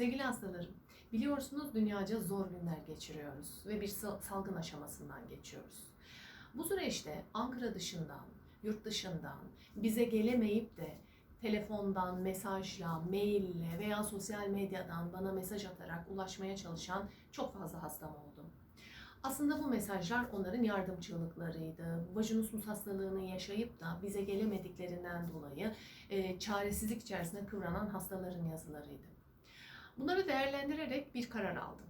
Sevgili hastalarım, biliyorsunuz dünyaca zor günler geçiriyoruz ve bir sal- salgın aşamasından geçiyoruz. Bu süreçte Ankara dışından, yurt dışından bize gelemeyip de telefondan, mesajla, maille veya sosyal medyadan bana mesaj atarak ulaşmaya çalışan çok fazla hastam oldu. Aslında bu mesajlar onların yardım çığlıklarıydı. Vajinismus hastalığını yaşayıp da bize gelemediklerinden dolayı e, çaresizlik içerisinde kıvranan hastaların yazılarıydı. Bunları değerlendirerek bir karar aldım.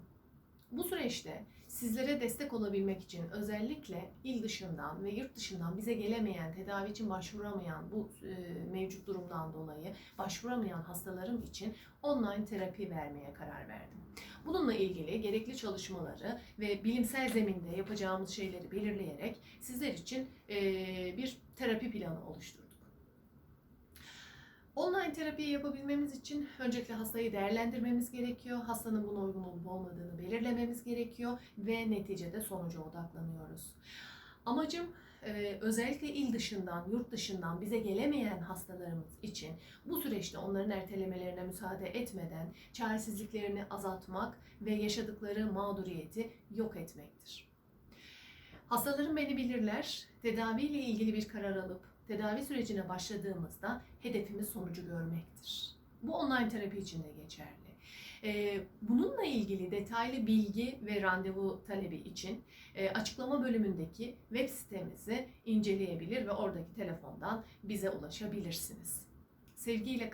Bu süreçte sizlere destek olabilmek için özellikle il dışından ve yurt dışından bize gelemeyen, tedavi için başvuramayan bu e, mevcut durumdan dolayı başvuramayan hastalarım için online terapi vermeye karar verdim. Bununla ilgili gerekli çalışmaları ve bilimsel zeminde yapacağımız şeyleri belirleyerek sizler için e, bir terapi planı oluşturduk. Online terapiyi yapabilmemiz için öncelikle hastayı değerlendirmemiz gerekiyor. Hastanın buna uygun olup olmadığını belirlememiz gerekiyor ve neticede sonuca odaklanıyoruz. Amacım e, özellikle il dışından, yurt dışından bize gelemeyen hastalarımız için bu süreçte onların ertelemelerine müsaade etmeden çaresizliklerini azaltmak ve yaşadıkları mağduriyeti yok etmektir. Hastalarım beni bilirler. Tedaviyle ilgili bir karar alıp tedavi sürecine başladığımızda hedefimiz sonucu görmektir. Bu online terapi için de geçerli. Ee, Bununla ilgili detaylı bilgi ve randevu talebi için e, açıklama bölümündeki web sitemizi inceleyebilir ve oradaki telefondan bize ulaşabilirsiniz. Sevgiyle